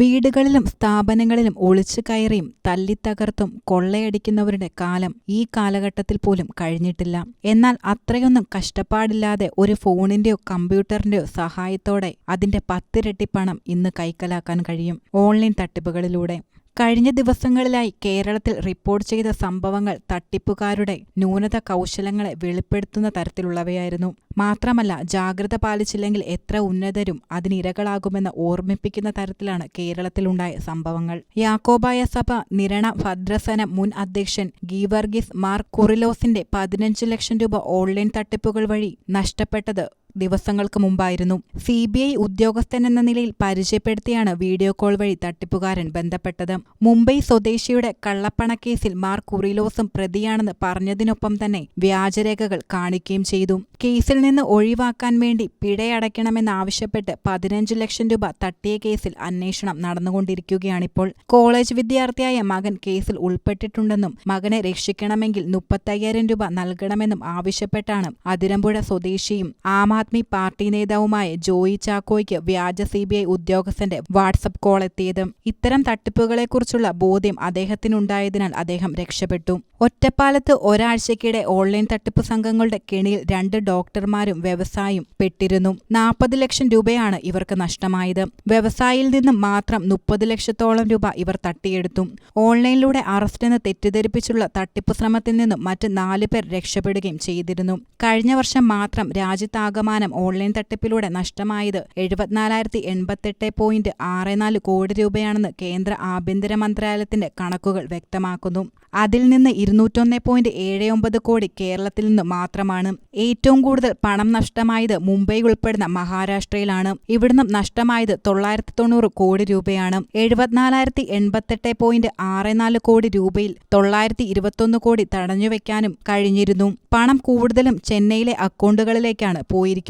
വീടുകളിലും സ്ഥാപനങ്ങളിലും ഒളിച്ചു കയറിയും തല്ലിത്തകർത്തും കൊള്ളയടിക്കുന്നവരുടെ കാലം ഈ കാലഘട്ടത്തിൽ പോലും കഴിഞ്ഞിട്ടില്ല. എന്നാൽ അത്രയൊന്നും കഷ്ടപ്പാടില്ലാതെ ഒരു ഫോണിന്റെയോ കമ്പ്യൂട്ടറിന്റെയോ സഹായത്തോടെ അതിന്റെ പത്തിരട്ടി പണം ഇന്ന് കൈക്കലാക്കാൻ കഴിയും ഓൺലൈൻ തട്ടിപ്പുകളിലൂടെ. കഴിഞ്ഞ ദിവസങ്ങളിലായി കേരളത്തിൽ റിപ്പോർട്ട് ചെയ്ത സംഭവങ്ങൾ തട്ടിപ്പുകാരുടെ ന്യൂനത കൗശലങ്ങളെ വെളിപ്പെടുത്തുന്ന തരത്തിലുള്ളവയായിരുന്നു. മാത്രമല്ല ജാഗ്രത പാലിച്ചില്ലെങ്കിൽ എത്ര ഉന്നതരും അതിനിരകളാകുമെന്ന് ഓർമ്മിപ്പിക്കുന്ന തരത്തിലാണ് കേരളത്തിലുണ്ടായ സംഭവങ്ങൾ. യാക്കോബായ സഭ നിരണ ഭദ്രസന മുൻ അധ്യക്ഷൻ ഗീവർഗിസ് മാർ കുറിലോസിന്റെ പതിനഞ്ച് ലക്ഷം രൂപ ഓൺലൈൻ തട്ടിപ്പുകൾ വഴി നഷ്ടപ്പെട്ടത് ദിവസങ്ങൾക്ക് മുമ്പായിരുന്നു. സി ബി ഐ ഉദ്യോഗസ്ഥൻ എന്ന നിലയിൽ പരിചയപ്പെടുത്തിയാണ് വീഡിയോ കോൾ വഴി തട്ടിപ്പുകാരൻ ബന്ധപ്പെട്ടത്. മുംബൈ സ്വദേശിയുടെ കള്ളപ്പണക്കേസിൽ മാർ കുറിലോസും പ്രതിയാണെന്ന് പറഞ്ഞതിനൊപ്പം തന്നെ വ്യാജരേഖകൾ കാണിക്കുകയും ചെയ്തു. കേസിൽ നിന്ന് ഒഴിവാക്കാൻ വേണ്ടി പിഴയടയ്ക്കണമെന്നാവശ്യപ്പെട്ട് പതിനഞ്ച് ലക്ഷം രൂപ തട്ടിയ കേസിൽ അന്വേഷണം നടന്നുകൊണ്ടിരിക്കുകയാണിപ്പോൾ. കോളേജ് വിദ്യാർത്ഥിയായ മകൻ കേസിൽ ഉൾപ്പെട്ടിട്ടുണ്ടെന്നും മകനെ രക്ഷിക്കണമെങ്കിൽ മുപ്പത്തയ്യായിരം രൂപ നൽകണമെന്നും ആവശ്യപ്പെട്ടാണ് അതിരമ്പുഴ സ്വദേശിയും ആം ആദ്മി പാർട്ടി നേതാവുമായ ജോയി ചാക്കോയ്ക്ക് വ്യാജ സി ബി ഐ ഉദ്യോഗസ്ഥന്റെ വാട്സപ്പ് കോൾ എത്തിയത്. ഇത്തരം തട്ടിപ്പുകളെക്കുറിച്ചുള്ള ബോധ്യം അദ്ദേഹത്തിനുണ്ടായതിനാൽ അദ്ദേഹം രക്ഷപ്പെട്ടു. ഒറ്റപ്പാലത്ത് ഒരാഴ്ചക്കിടെ ഓൺലൈൻ തട്ടിപ്പ് സംഘങ്ങളുടെ കെണിയിൽ രണ്ട് ഡോക്ടർമാരും വ്യവസായും പെട്ടിരുന്നു. നാൽപ്പത് ലക്ഷം രൂപയാണ് ഇവർക്ക് നഷ്ടമായത്. വ്യവസായിൽ നിന്നും മാത്രം മുപ്പത് ലക്ഷത്തോളം രൂപ ഇവർ തട്ടിയെടുത്തു. ഓൺലൈനിലൂടെ അറസ്റ്റിന് തെറ്റിദ്ധരിപ്പിച്ചുള്ള തട്ടിപ്പ് ശ്രമത്തിൽ നിന്നും മറ്റ് നാല് പേർ രക്ഷപ്പെടുകയും ചെയ്തിരുന്നു. കഴിഞ്ഞ വർഷം മാത്രം രാജ്യത്താകമാനം ഓൺലൈൻ തട്ടിപ്പിലൂടെ നഷ്ടമായത് എഴുപത്തിനാലായിരത്തി എൺപത്തെട്ട് പോയിന്റ് ആറ് നാല് കോടി രൂപയാണെന്ന് കേന്ദ്ര ആഭ്യന്തര മന്ത്രാലയത്തിന്റെ കണക്കുകൾ വ്യക്തമാക്കുന്നു. അതിൽ നിന്ന് ഇരുന്നൂറ്റൊന്ന് പോയിന്റ് ഏഴ് ഒമ്പത് കോടി കേരളത്തിൽ നിന്ന് മാത്രമാണ്. ഏറ്റവും കൂടുതൽ പണം നഷ്ടമായത് മുംബൈ ഉൾപ്പെടുന്ന മഹാരാഷ്ട്രയിലാണ്. ഇവിടുന്ന് നഷ്ടമായത് തൊള്ളായിരത്തി തൊണ്ണൂറ് കോടി രൂപയാണ്. എഴുപത്തിനാലായിരത്തി എൺപത്തെട്ട് പോയിന്റ് ആറ് നാല് കോടി രൂപയിൽ തൊള്ളായിരത്തി ഇരുപത്തൊന്ന് കോടി തടഞ്ഞുവെക്കാനും കഴിഞ്ഞിരുന്നു. പണം കൂടുതലും ചെന്നൈയിലെ അക്കൗണ്ടുകളിലേക്കാണ് പോയിരിക്കുന്നത്.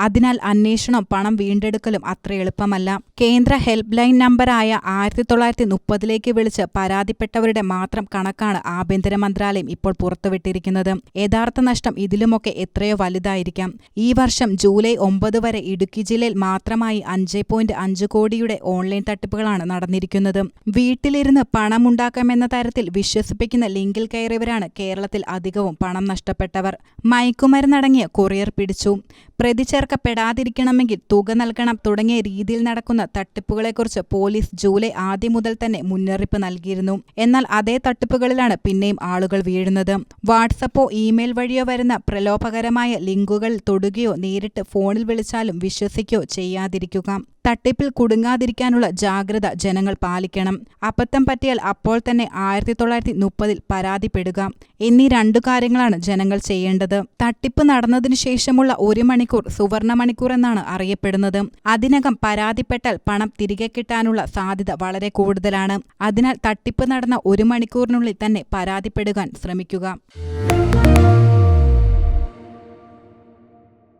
അതിനാൽ അന്വേഷണം പണം വീണ്ടെടുക്കലും അത്ര എളുപ്പമല്ല. കേന്ദ്ര ഹെൽപ്പ് ലൈൻ നമ്പറായ ആയിരത്തി തൊള്ളായിരത്തി മുപ്പതിലേക്ക് വിളിച്ച് പരാതിപ്പെട്ടവരുടെ മാത്രം കണക്കാണ് ആഭ്യന്തര മന്ത്രാലയം ഇപ്പോൾ പുറത്തുവിട്ടിരിക്കുന്നത്. യഥാർത്ഥ നഷ്ടം ഇതിലുമൊക്കെ എത്രയോ വലുതായിരിക്കാം. ഈ വർഷം ജൂലൈ ഒമ്പത് വരെ ഇടുക്കി ജില്ലയിൽ മാത്രമായി അഞ്ച് പോയിന്റ് അഞ്ച് കോടിയുടെ ഓൺലൈൻ തട്ടിപ്പുകളാണ് നടന്നിരിക്കുന്നത്. വീട്ടിലിരുന്ന് പണമുണ്ടാക്കാമെന്ന തരത്തിൽ വിശ്വസിപ്പിക്കുന്ന ലിങ്കിൽ കയറിയവരാണ് കേരളത്തിൽ അധികവും പണം നഷ്ടപ്പെട്ടവർ. മയക്കുമരുന്നടങ്ങിയ കൊറിയർ പിടിച്ചു. പ്രതി ചേർക്കപ്പെടാതിരിക്കണമെങ്കിൽ തുക നൽകണം തുടങ്ങിയ രീതിയിൽ നടക്കുന്ന തട്ടിപ്പുകളെക്കുറിച്ച് പോലീസ് ജൂലൈ ആദ്യം മുതൽ തന്നെ മുന്നറിയിപ്പ് നൽകിയിരുന്നു. എന്നാൽ അതേ തട്ടിപ്പുകളിലാണ് പിന്നെയും ആളുകൾ വീഴുന്നത്. വാട്സപ്പോ ഇമെയിൽ വഴിയോ വരുന്ന പ്രലോഭകരമായ ലിങ്കുകൾ തൊടുകയോ നേരിട്ട് ഫോണിൽ വിളിച്ചാലും വിശ്വസിക്കുകയോ ചെയ്യാതിരിക്കുക. തട്ടിപ്പിൽ കുടുങ്ങാതിരിക്കാനുള്ള ജാഗ്രത ജനങ്ങൾ പാലിക്കണം. അബദ്ധം പറ്റിയാൽ അപ്പോൾ തന്നെ ആയിരത്തി തൊള്ളായിരത്തി മുപ്പതിൽ പരാതിപ്പെടുക. എന്നീ രണ്ടു കാര്യങ്ങളാണ് ജനങ്ങൾ ചെയ്യേണ്ടത്. തട്ടിപ്പ് നടന്നതിനു ശേഷമുള്ള ഒരു മണിക്കൂർ സുവർണ മണിക്കൂർ എന്നാണ് അറിയപ്പെടുന്നത്. അതിനകം പരാതിപ്പെട്ടാൽ പണം തിരികെ കിട്ടാനുള്ള സാധ്യത വളരെ കൂടുതലാണ്. അതിനാൽ തട്ടിപ്പ് നടന്ന ഒരു മണിക്കൂറിനുള്ളിൽ തന്നെ പരാതിപ്പെടുക ശ്രമിക്കുക.